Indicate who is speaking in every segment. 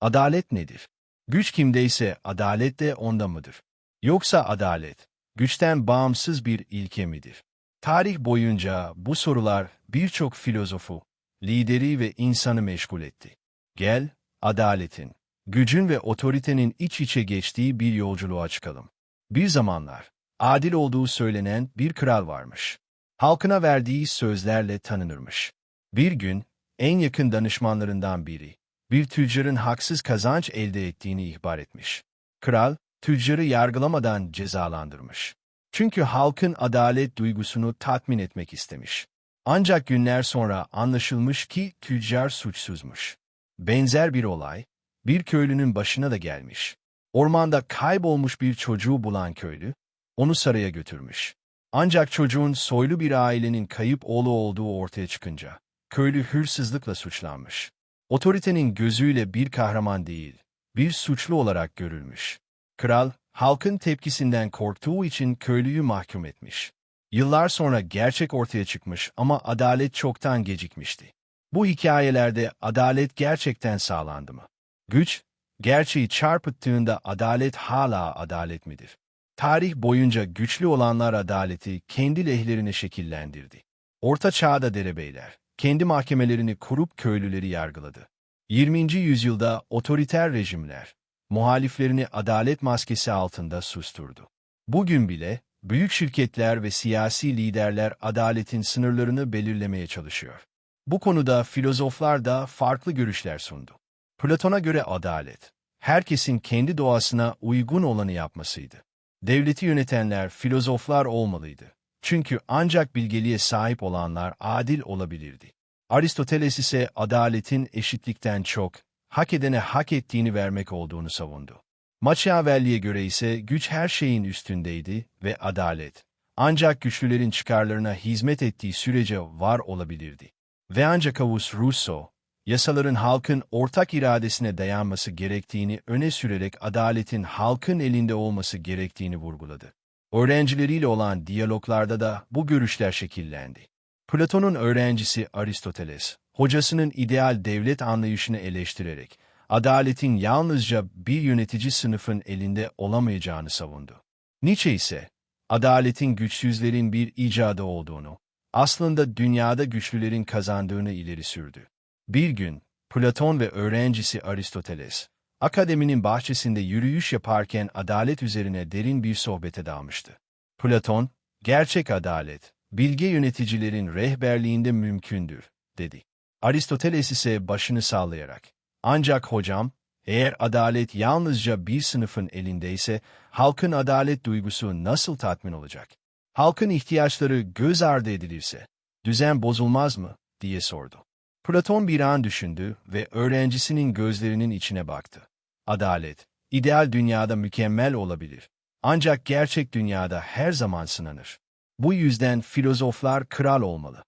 Speaker 1: Adalet nedir? Güç kimdeyse adalet de onda mıdır? Yoksa adalet, güçten bağımsız bir ilke midir? Tarih boyunca bu sorular birçok filozofu, lideri ve insanı meşgul etti. Gel, adaletin, gücün ve otoritenin iç içe geçtiği bir yolculuğa çıkalım. Bir zamanlar, adil olduğu söylenen bir kral varmış. Halkına verdiği sözlerle tanınırmış. Bir gün, en yakın danışmanlarından biri, bir tüccarın haksız kazanç elde ettiğini ihbar etmiş. Kral, tüccarı yargılamadan cezalandırmış. Çünkü halkın adalet duygusunu tatmin etmek istemiş. Ancak günler sonra anlaşılmış ki tüccar suçsuzmuş. Benzer bir olay, bir köylünün başına da gelmiş. Ormanda kaybolmuş bir çocuğu bulan köylü, onu saraya götürmüş. Ancak çocuğun soylu bir ailenin kayıp oğlu olduğu ortaya çıkınca, köylü hırsızlıkla suçlanmış. Otoritenin gözüyle bir kahraman değil, bir suçlu olarak görülmüş. Kral, halkın tepkisinden korktuğu için köylüyü mahkum etmiş. Yıllar sonra gerçek ortaya çıkmış ama adalet çoktan gecikmişti. Bu hikayelerde adalet gerçekten sağlandı mı? Güç, gerçeği çarpıttığında adalet hala adalet midir? Tarih boyunca güçlü olanlar adaleti kendi lehlerine şekillendirdi. Orta çağda derebeyler, kendi mahkemelerini kurup köylüleri yargıladı. 20. yüzyılda otoriter rejimler, muhaliflerini adalet maskesi altında susturdu. Bugün bile, büyük şirketler ve siyasi liderler adaletin sınırlarını belirlemeye çalışıyor. Bu konuda filozoflar da farklı görüşler sundu. Platon'a göre adalet, herkesin kendi doğasına uygun olanı yapmasıydı. Devleti yönetenler filozoflar olmalıydı. Çünkü ancak bilgeliğe sahip olanlar adil olabilirdi. Aristoteles ise adaletin eşitlikten çok, hak edene hak ettiğini vermek olduğunu savundu. Machiavelli'ye göre ise güç her şeyin üstündeydi ve adalet, ancak güçlülerin çıkarlarına hizmet ettiği sürece var olabilirdi. Ve ancak Avus Rousseau, yasaların halkın ortak iradesine dayanması gerektiğini öne sürerek adaletin halkın elinde olması gerektiğini vurguladı. Öğrencileriyle olan diyaloglarda da bu görüşler şekillendi. Platon'un öğrencisi Aristoteles, hocasının ideal devlet anlayışını eleştirerek, adaletin yalnızca bir yönetici sınıfın elinde olamayacağını savundu. Nietzsche ise, adaletin güçsüzlerin bir icadı olduğunu, aslında dünyada güçlülerin kazandığını ileri sürdü. Bir gün, Platon ve öğrencisi Aristoteles, akademinin bahçesinde yürüyüş yaparken adalet üzerine derin bir sohbete dalmıştı. Platon, gerçek adalet, bilge yöneticilerin rehberliğinde mümkündür, dedi. Aristoteles ise başını sallayarak, ancak hocam, eğer adalet yalnızca bir sınıfın elindeyse, halkın adalet duygusu nasıl tatmin olacak? Halkın ihtiyaçları göz ardı edilirse, düzen bozulmaz mı, diye sordu. Platon bir an düşündü ve öğrencisinin gözlerinin içine baktı. Adalet, ideal dünyada mükemmel olabilir. Ancak gerçek dünyada her zaman sınanır. Bu yüzden filozoflar kral olmalı.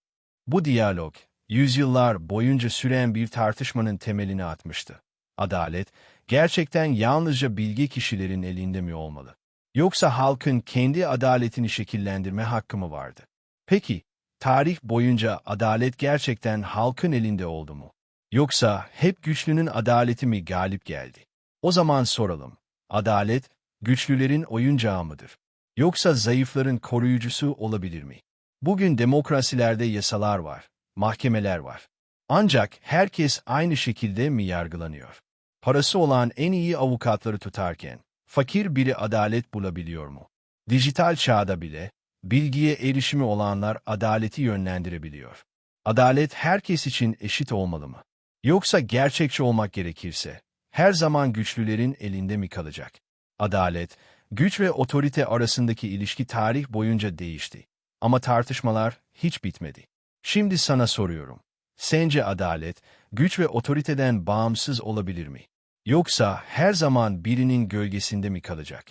Speaker 1: Bu diyalog, yüzyıllar boyunca süren bir tartışmanın temelini atmıştı. Adalet, gerçekten yalnızca bilgi kişilerin elinde mi olmalı? Yoksa halkın kendi adaletini şekillendirme hakkı mı vardı? Peki, tarih boyunca adalet gerçekten halkın elinde oldu mu? Yoksa hep güçlünün adaleti mi galip geldi? O zaman soralım, adalet, güçlülerin oyuncağı mıdır? Yoksa zayıfların koruyucusu olabilir mi? Bugün demokrasilerde yasalar var, mahkemeler var. Ancak herkes aynı şekilde mi yargılanıyor? Parası olan en iyi avukatları tutarken, fakir biri adalet bulabiliyor mu? Dijital çağda bile, bilgiye erişimi olanlar adaleti yönlendirebiliyor. Adalet herkes için eşit olmalı mı? Yoksa gerçekçi olmak gerekirse, her zaman güçlülerin elinde mi kalacak? Adalet, güç ve otorite arasındaki ilişki tarih boyunca değişti. Ama tartışmalar hiç bitmedi. Şimdi sana soruyorum. Sence adalet, güç ve otoriteden bağımsız olabilir mi? Yoksa her zaman birinin gölgesinde mi kalacak?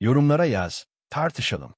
Speaker 1: Yorumlara yaz, tartışalım.